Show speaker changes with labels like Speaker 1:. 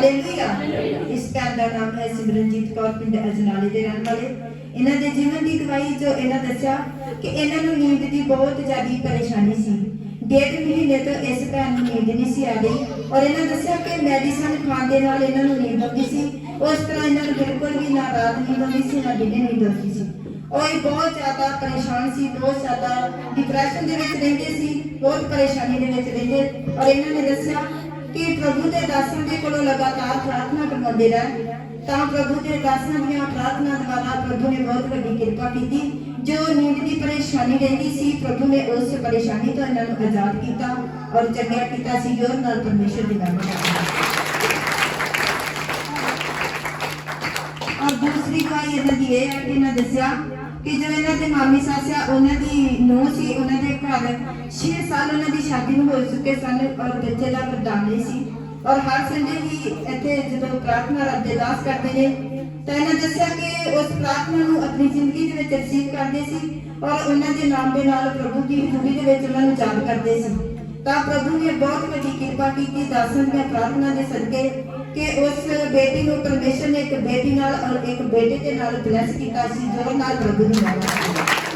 Speaker 1: Hallelujah ਇਸ ਭੈਣ ਦਾ ਨਾਮ ਹੈ ਸਿਮਰਨਜੀਤ ਕੌਰ ਪਿੰਡ ਅਜਨਾਲੇ ਦੇ ਰਹਿਣ ਵਾਲੇ ਇਹਨਾਂ ਦੇ ਜੀਵਨ ਦੀ ਗਵਾਹੀ ਜੋ ਇਹਨਾਂ ਦੱਸਿਆ ਕਿ ਇਹਨਾਂ ਨੂੰ ਨੀਂਦ ਦੀ ਬਹੁਤ ਜ਼ਿਆਦਾ ਪਰੇਸ਼ਾਨੀ ਸੀ ਡੇਢ ਮਹੀਨੇ ਤੋਂ ਇਸ ਭੈਣ ਨੂੰ ਨੀਂਦ ਨਹੀਂ ਸੀ ਆ ਰਹੀ ਔਰ ਇਹਨਾਂ ਦੱਸਿਆ ਕਿ ਮੈਡੀਸਨ ਖਾਣ ਦੇ ਨਾਲ ਇਹਨਾਂ ਨੂੰ ਨੀਂਦ ਆਉਂਦੀ ਸੀ ਉਸ ਤਰ੍ਹਾਂ ਇਹਨਾਂ ਨੂੰ ਬਿਲਕੁਲ ਵੀ ਨਾ ਰਾਤ ਨੀਂਦ ਆਉਂਦੀ ਸੀ ਨਾ ਦਿਨੇ ਨੀਂਦ ਆਉਂਦੀ ਸੀ ਉਹ ਇਹ ਬਹੁਤ ਜ਼ਿਆਦਾ ਪਰੇਸ਼ਾਨ ਸੀ ਬਹੁਤ ਜ਼ਿਆਦਾ ਡਿਪਰੈਸ਼ਨ ਦੇ ਵਿੱਚ ਰਹਿੰਦੇ ਸੀ ਬਹੁਤ ਪਰੇਸ਼ਾਨੀ ਦੇ ਵਿੱਚ ਰਹਿੰਦੇ ਔਰ ਇਹਨਾਂ ਨੇ ਦੱਸਿਆ ਕਿ ਪ੍ਰਭੂ ਦੇ ਦਾਸਾਂ ਦੇ ਕੋਲੋਂ ਲਗਾਤਾਰ ਪ੍ਰਾਰਥਨਾ ਕਰਵਾਉਂਦੇ ਰਹੇ ਤਾਂ ਪ੍ਰਭੂ ਦੇ ਦਾਸਾਂ ਦੀਆਂ ਪ੍ਰਾਰਥਨਾ ਦੁਆਰਾ ਪ੍ਰਭੂ ਨੇ ਬਹੁਤ ਵੱਡੀ ਕਿਰਪਾ ਕੀਤੀ ਜੋ ਨੀਂਦ ਦੀ ਪਰੇਸ਼ਾਨੀ ਰਹਿੰਦੀ ਸੀ ਪ੍ਰਭੂ ਨੇ ਉਸ ਪਰੇਸ਼ਾਨੀ ਤੋਂ ਇਹਨਾਂ ਨੂੰ ਆਜ਼ਾਦ ਕੀਤਾ ਔਰ ਚੰਗਿਆ ਕੀਤਾ ਸੀ ਜੋਰ ਨਾਲ ਪਰਮੇਸ਼ਰ ਦੀ ਮਹਿਮਾ ਕਰਦੇ ਔਰ ਦੂਸਰੀ ਗਵਾਹੀ ਇਹਨਾਂ ਦੀ ਇਹ ਹੈ ਕਿ ਇਹਨਾਂ ਦੱਸਿਆ ਕਿ ਜੋ ਇਹਨਾਂ ਦੇ ਮਾਮੀ ਸੱਸ ਆ, ਉਹਨਾਂ ਦੀ ਨੂੰਹ ਸੀ, ਉਹਨਾਂ ਦੇ ਘਰ 6 ਸਾਲ ਉਹਨਾਂ ਦੀ ਸ਼ਾਦੀ ਨੂੰ ਹੋ ਚੁੱਕੇ ਸਨ ਔਰ ਬੱਚੇ ਦਾ ਪ੍ਰਦਾਨ ਨਹੀਂ ਸੀ। ਔਰ ਹਰ ਸੰਡੇ ਹੀ ਇੱਥੇ ਜਦੋਂ ਪ੍ਰਾਰਥਨਾ ਅਰਦਾਸ ਕਰਦੇ ਨੇ, ਤਾਂ ਇਹਨਾਂ ਦੱਸਿਆ ਕਿ ਉਸ ਪ੍ਰਾਰਥਨਾ ਨੂੰ ਆਪਣੀ ਜ਼ਿੰਦਗੀ ਦੇ ਵਿੱਚ ਰਿਸੀਵ ਕਰਦੇ ਸੀ ਔਰ ਉਹਨਾਂ ਦੇ ਨਾਮ ਦੇ ਨਾਲ ਪ੍ਰਭੂ ਦੀ ਹਜ਼ੂਰੀ ਦੇ ਵਿੱਚ ਉਹਨਾਂ ਨੂੰ ਯਾਦ ਕਰਦੇ ਸੀ। ਤਾਂ ਪ੍ਰਭੂ ਨੇ ਬਹੁਤ ਵੱਡੀ ਕਿਰਪਾ ਕੀਤੀ। ਦਾਸਾਂ ਦੀਆਂ ਪ੍ਰਾਰਥਨਾ ਦੇ ਸਦਕੇ ਕਿ ਉਸ ਬੇਟੀ ਨੂੰ ਪਰਮੇਸ਼ਰ ਨੇ ਇੱਕ ਬੇਟੀ ਨਾਲ ਔਰ ਇੱਕ ਬੇਟੇ ਦੇ ਨਾਲ ਬਲੈਸ ਕੀਤਾ ਸੀ, ਜੋ ਨਾਲ ਪ੍ਰਭੂ ਦੀ ਮਹਿਮਾ